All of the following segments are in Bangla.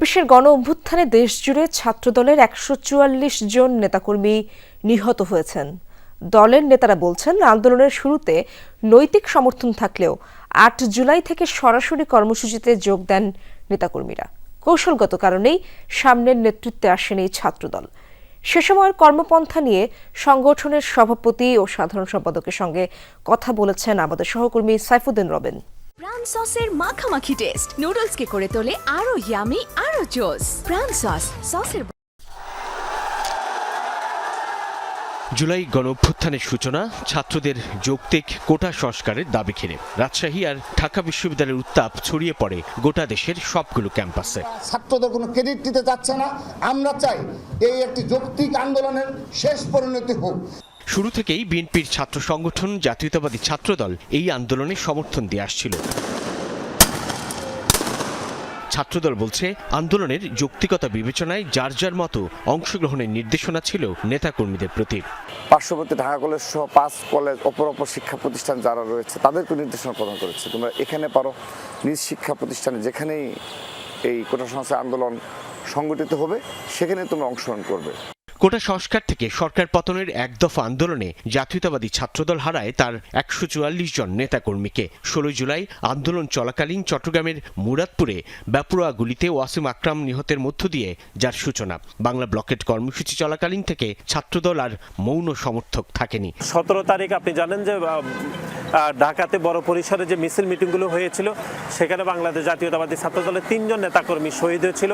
চব্বিশের গণ অভ্যুত্থানে দেশজুড়ে ছাত্রদলের একশো চুয়াল্লিশ জন নেতাকর্মী নিহত হয়েছেন। দলের নেতারা বলছেন, আন্দোলনের শুরুতে নৈতিক সমর্থন থাকলেও আট জুলাই থেকে সরাসরি কর্মসূচিতে যোগ দেন নেতাকর্মীরা। কৌশলগত কারণেই সামনের নেতৃত্বে আসেন এই ছাত্রদল। সে সময়ের কর্মপন্থা নিয়ে সংগঠনের সভাপতি ও সাধারণ সম্পাদকের সঙ্গে কথা বলেছেন আমাদের সহকর্মী সাইফুদ্দিন রবেন। প্রাণ সসের মাখামাখি টেস্ট নুডলসকে করে তোলে আরও ইয়ামি আরও জোস প্রাণ সস সসের জুলাই গণ অভ্যুত্থানের সূচনা ছাত্রদের যৌক্তিক কোটা সংস্কারের দাবি ঘিরে। রাজশাহী আর ঢাকা বিশ্ববিদ্যালয়ের উত্তাপ ছড়িয়ে পড়ে গোটা দেশের সবগুলো ক্যাম্পাসে। ছাত্রদের কোনো ক্রেডিট দিতে চাচ্ছে না। আমরা চাই এই একটি যৌক্তিক আন্দোলনের শেষ পরিণতি হোক। শুরু থেকেই বিএনপির ছাত্র সংগঠন, জাতীয়তাবাদী ছাত্রদল এই আন্দোলনে সমর্থন দিয়ে আসছিল। ছাত্রদল বলছে, আন্দোলনের যৌক্তিকতা বিবেচনায় যার যার মতো অংশগ্রহণের নির্দেশনা ছিল নেতাকর্মীদের প্রতি। পার্শ্ববর্তী ঢাকা কলেজ সহ পাঁচ কলেজ অপর অপর শিক্ষা প্রতিষ্ঠান যারা রয়েছে তাদেরকে নির্দেশনা প্রদান করেছে। তোমরা এখানে পারো, নিজ শিক্ষা প্রতিষ্ঠানে যেখানেই এই কোটা সংস্কার আন্দোলন সংগঠিত হবে সেখানে তোমরা অংশগ্রহণ করবে। কোটা সংস্কার থেকে সরকার পতনের এক দফা আন্দোলনে জাতীয়তাবাদী ছাত্রদল হারায় তার একশো চুয়াল্লিশ জন নেতাকর্মীকে। ষোলোই জুলাই আন্দোলন চলাকালীন চট্টগ্রামের মুরাদপুরে ব্যাপুরা গুলিতে ওয়াসিম আকরাম নিহতের মধ্য দিয়ে যার সূচনা। বাংলা ব্লকেট কর্মসূচি চলাকালীন থেকে ছাত্রদল আর মৌন সমর্থক থাকেনি। সতেরো তারিখ আপনি জানেন যে ঢাকাতে বড় পরিসরে যে মিছিল মিটিংগুলো হয়েছিল, সেখানে বাংলাদেশ জাতীয়তাবাদী ছাত্রদলের তিনজন নেতাকর্মী শহীদ হয়েছিল।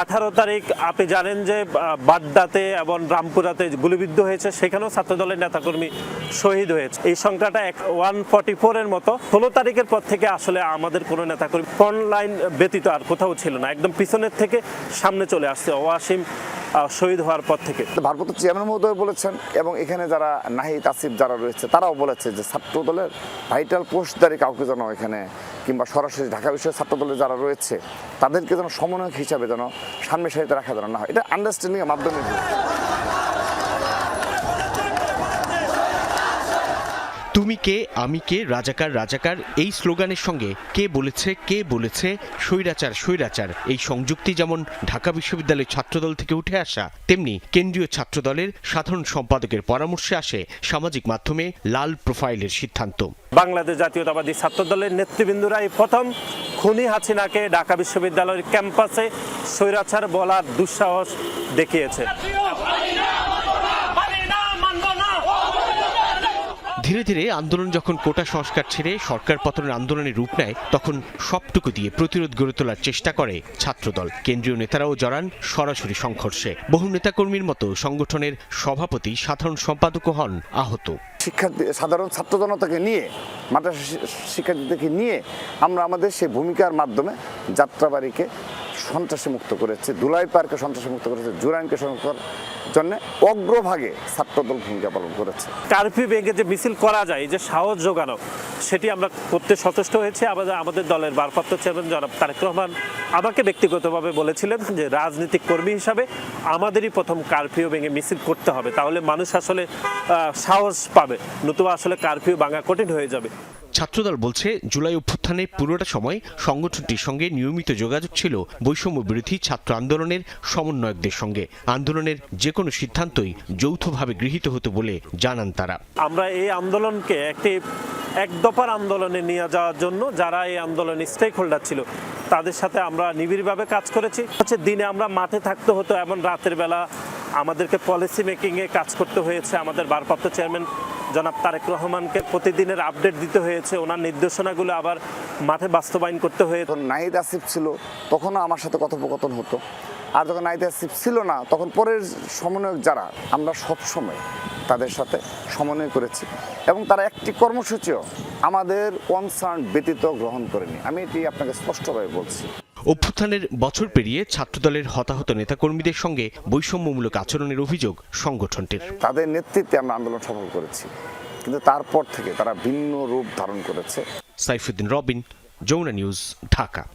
আঠারো তারিখ আপনি জানেন যে বাড্ডাতে এবং রামপুরাতে গুলিবিদ্ধ হয়েছে, সেখানেও ছাত্রদলের নেতাকর্মী শহীদ হয়েছে। এই সংখ্যাটা এক ওয়ান ফর্টি ফোরের মতো। ষোলো তারিখের পর থেকে আসলে আমাদের কোনো নেতাকর্মী লাইন ব্যতীত আর কোথাও ছিল না। একদম পিছনের থেকে সামনে চলে আসছে ওয়াসিম শহীদ হওয়ার পর থেকে। ভারপ্রাপ্ত চেয়ারম্যান মহোদয় বলেছেন, এবং এখানে যারা নাহিদ আসিফ যারা রয়েছে, তারাও বলেছে যে ছাত্র দলের ভাইটাল পোস্টদারি কাউকে যেন এখানে কিংবা সরাসরি ঢাকা বিশ্বের ছাত্র দলের যারা রয়েছে, তাদেরকে যেন সমন্বয়ক হিসাবে যেন সামনে সারিতে রাখা যেন না হয়। এটা আন্ডারস্ট্যান্ডিংয়ের মাধ্যমে তুমি কে, আমি কে, রাজাকার রাজাকার, এই স্লোগানের সঙ্গে কে বলেছে কে বলেছে, স্বৈরাচার স্বৈরাচার। এই সংযুক্তি যেমন ঢাকা বিশ্ববিদ্যালয়ের ছাত্রদল থেকে উঠে আসা, তেমনি কেন্দ্রীয় ছাত্রদলের সাধারণ সম্পাদকের পরামর্শে আসে সামাজিক মাধ্যমে লাল প্রোফাইলের সিদ্ধান্ত। বাংলাদেশ জাতীয়তাবাদী ছাত্রদলের নেতৃবৃন্দরাই প্রথম খুনি হাসিনাকে ঢাকা বিশ্ববিদ্যালয়ের ক্যাম্পাসে স্বৈরাচার বলার দুঃসাহস দেখিয়েছে। ধীরে ধীরে আন্দোলন যখন কোটা সংস্কার ছেড়ে সরকার পতনের আন্দোলনের রূপ নেয়, তখন সবটুকু দিয়ে প্রতিরোধ গড়ে তোলার চেষ্টা করে ছাত্রদল। কেন্দ্রীয় নেতারাও জড়ান সরাসরি সংঘর্ষে। বহু নেতাকর্মীর মতো সংগঠনের সভাপতি সাধারণ সম্পাদকও হন আহত। শিক্ষার্থী, সাধারণ ছাত্র জনতাকে নিয়ে, মাদ্রাসা শিক্ষার্থীদেরকে নিয়ে আমরা আমাদের সেই ভূমিকার মাধ্যমে যাত্রাবাড়িকে সন্ত্রাসী মুক্ত করেছে দুলাই পার্কে সন্ত্রাসী মুক্ত করেছে, জুরাইনকে সংস্কার জন্য অগ্রভাগে ছাত্রদল ভূমিকা পালন করেছে। কারফিউ ভেঙে যে মিছিল করা যায়, যে সাহস যোগানো সেটি আমরা করতে সচেষ্ট হয়েছে। আমাদের আমাদের দলের ভারপ্রাপ্ত চেয়ারম্যান জনাব তারেক রহমান আমাকে ব্যক্তিগতভাবে বলেছিলেন যে রাজনৈতিক কর্মী হিসাবে আমাদেরই প্রথম কারফিউ ভেঙে মিছিল করতে হবে। তাহলে মানুষ আসলে সাহস পাবে, নতুবা আসলে কারফিউ ভাঙা কঠিন হয়ে যাবে। ছাত্রদল বলছে, জুলাই অভ্যুত্থানের পুরোটা সময় সংগঠনটির সঙ্গে নিয়মিত যোগাযোগ ছিল বৈষম্য বিরোধী ছাত্র আন্দোলনের সমন্বয়কদের সঙ্গে। আন্দোলনের যে কোনো সিদ্ধান্তই যৌথভাবে গৃহীত হতো বলে জানান তারা। আমরা এই আন্দোলনকে একটি এক দফার আন্দোলনে নিয়ে যাওয়ার জন্য যারা এই আন্দোলনে স্টেক হোল্ডার ছিল, তাদের সাথে আমরা নিবিড়ভাবে কাজ করেছি। হচ্ছে দিনে আমরা মাঠে থাকতে হতো, এমন রাতের বেলা আমাদেরকে পলিসি মেকিংয়ে কাজ করতে হয়েছে। আমাদের ভারপ্রাপ্ত চেয়ারম্যান জনাব তারেক রহমানকে প্রতিদিনের আপডেট দিতে হয়েছে। ওনার নির্দেশনাগুলো আবার মাঠে বাস্তবায়ন করতে হয়েছে। নাহিদ আসিফ ছিল, তখনও আমার সাথে কথোপকথন হতো। আর যখন নাহিদ আসিফ ছিল না, তখন পরের সমন্বয়ক যারা, আমরা সব সময় তাদের সাথে সমন্বয় করেছি। এবং তারা একটি কর্মসূচিও আমাদের কনসার্ন ব্যতীত গ্রহণ করেনি। আমি এটি আপনাকে স্পষ্টভাবে বলছি। অভ্যুত্থানের বছর পেরিয়ে ছাত্রদলের হতাহত নেতাকর্মীদের সঙ্গে বৈষম্যমূলক আচরণের অভিযোগ সংগঠনটির। তাদের নেতৃত্বে আমরা আন্দোলন সফল করেছি। কিন্তু তারপর থেকে তারা ভিন্ন রূপ ধারণ করেছে। সাইফুদ্দিন রবিন যৌনা নিউজ ঢাকা।